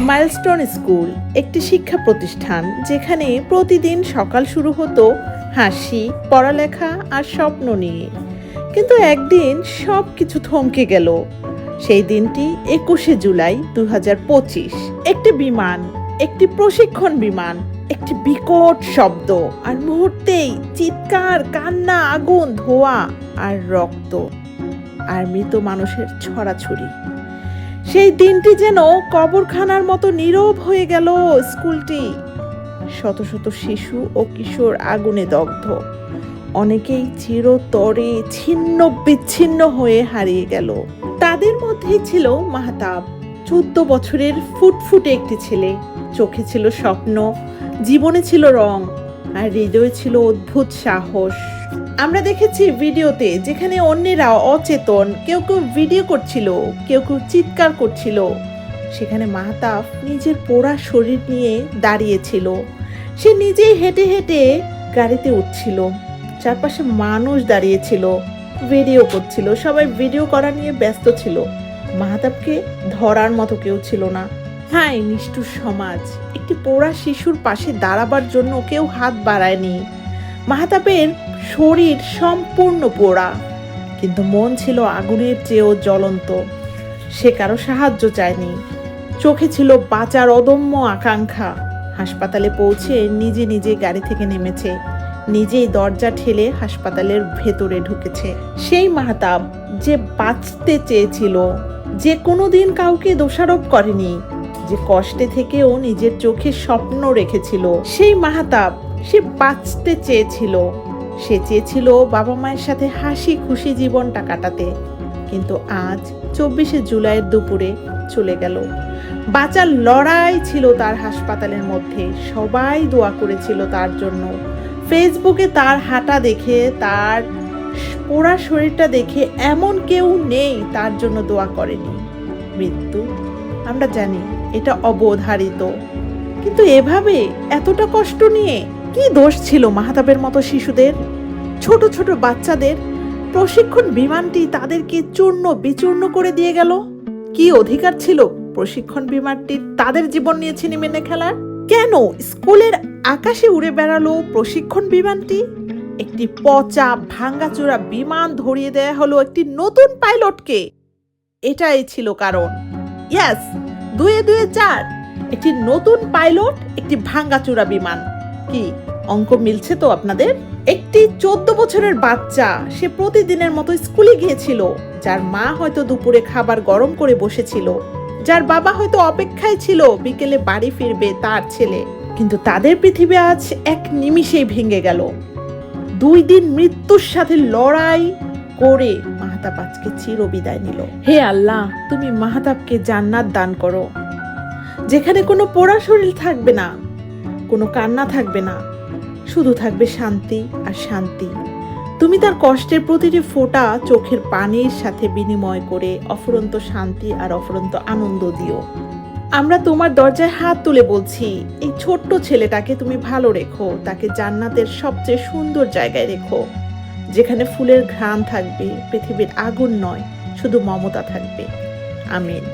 Milestone school একটি শিক্ষা প্রতিষ্ঠান যেখানে প্রতিদিন সকাল শুরু হতো হাসি, পড়ালেখা আর স্বপ্ন নিয়ে। কিন্তু একদিন সব কিছু থমকে গেল। সেই দিনটি একুশে জুলাই দু হাজার পঁচিশ। একটি বিমান, একটি প্রশিক্ষণ বিমান, একটি বিকট শব্দ আর মুহূর্তেই চিৎকার, কান্না, আগুন, ধোয়া আর রক্ত আর মৃত মানুষের ছড়াছড়ি। সেই দিনটি যেন কবরখানার মতো নীরব হয়ে গেল স্কুলটি। শত শত শিশু ও কিশোর আগুনে দগ্ধ। অনেকেই চিরতরে ছিন্ন বিচ্ছিন্ন হয়ে হারিয়ে গেল। তাদের মধ্যেই ছিল মাহতাব। চোদ্দ বছরের ফুটফুটে একটি ছেলে। চোখে ছিল স্বপ্ন, জীবনে ছিল রং, আর হৃদয়ে ছিল অদ্ভুত সাহস। আমরা দেখেছি ভিডিওতে যেখানে অন্যেরা অচেতন, কেউ কেউ ভিডিও করছিল, কেউ কেউ চিৎকার করছিল। সেখানে মাহতাব নিজের পোড়া শরীর নিয়ে দাঁড়িয়েছিল। সে নিজেই হেঁটে হেঁটে গাড়িতে উঠছিল। চারপাশে মানুষ দাঁড়িয়েছিল, ভিডিও করছিল, সবাই ভিডিও করা নিয়ে ব্যস্ত ছিল। মাহতাবকে ধরার মতো কেউ ছিল না। হ্যাঁ নিষ্ঠুর সমাজ! একটি পোড়া শিশুর পাশে দাঁড়াবার জন্য কেউ হাত বাড়ায়নি। মাহতাবের শরীর সম্পূর্ণ পোড়া, কিন্তু মন ছিল আগুনের চেয়েও জ্বলন্ত। সে কারও সাহায্য চায়নি। চোখে ছিল বাঁচার অদম্য আকাঙ্ক্ষা। হাসপাতালে পৌঁছে নিজে নিজে গাড়ি থেকে নেমেছে। নিজেই দরজা ঠেলে হাসপাতালের ভেতরে ঢুকেছে। সেই মাহতাব যে বাঁচতে চেয়েছিল, যে কোনো দিন কাউকে দোষারোপ করেনি, যে কষ্টে থেকেও নিজের চোখে স্বপ্ন রেখেছিল, সেই মাহতাব সে বাঁচতে চেয়েছিল। সে চেয়েছিল বাবা মায়ের সাথে হাসি খুশি জীবনটা কাটাতে। কিন্তু আজ, চব্বিশে জুলাইয়ের দুপুরে চলে গেল। বাঁচার লড়াই ছিল তার হাসপাতালের মধ্যে। সবাই দোয়া করেছিল তার জন্য। ফেসবুকে তার হাঁটা দেখে, তার পোড়া শরীরটা দেখে এমন কেউ নেই তার জন্য দোয়া করেনি। মৃত্যু, আমরা জানি এটা অবধারিত। কিন্তু এভাবে এতটা কষ্ট নিয়ে কি দোষ ছিল মাহাতাবের মতো শিশুদের? ছোট ছোট বাচ্চাদের প্রশিক্ষণ বিমানটি তাদেরকে চূর্ণ বিচূর্ণ করে দিয়ে গেল? কি অধিকার ছিল প্রশিক্ষণ বিমানটি তাদের জীবন নিয়ে ছিনিমিনে খেলার? কেন স্কুলের আকাশে উড়ে বেড়ালো প্রশিক্ষণ বিমানটি? একটি পচা ভাঙ্গাচোরা বিমান ধরিয়ে দেয়া হলো একটি নতুন পাইলটকে। এটাই ছিল কারণ। ইয়াস, দুয়ে দুয়ে চার। একটি নতুন পাইলট, একটি ভাঙ্গাচোরা বিমান। কি অঙ্ক মিলছে তো আপনাদের? একটি চোদ্দ বছরের বাচ্চা, সে প্রতিদিনের মতো স্কুলে গিয়েছিল। যার মা হয়তো দুপুরে খাবার গরম করে বসেছিল। যার বাবা হয়তো অপেক্ষায় ছিল, বিকেলে বাড়ি ফিরবে তার ছেলে। কিন্তু তাদের পৃথিবী আজ এক নিমিষেই ভেঙে গেল। দুই দিন মৃত্যুর সাথে লড়াই করে মাহাতাব আজকে চির বিদায় নিল। হে আল্লাহ, তুমি মাহাতাবকে জান্নাত দান করো। যেখানে কোনো পোড়া শরীর থাকবে না কোনো কান্না থাকবে না। শুধু থাকবে শান্তি আর শান্তি। তুমি তার কষ্টের প্রতিটি ফোঁটা চোখের পানির সাথে বিনিময় করে অফুরন্ত শান্তি আর অফুরন্ত আনন্দ দিও। আমরা তোমার দরজায় হাত তুলে বলছি, এই ছোট্ট ছেলেটাকে তুমি ভালো রেখো, তাকে জান্নাতের সবচেয়ে সুন্দর জায়গায় রেখো। যেখানে ফুলের ঘ্রাণ থাকবে, পৃথিবীর আগুন নয়, শুধু মমতা থাকবে। আমিন।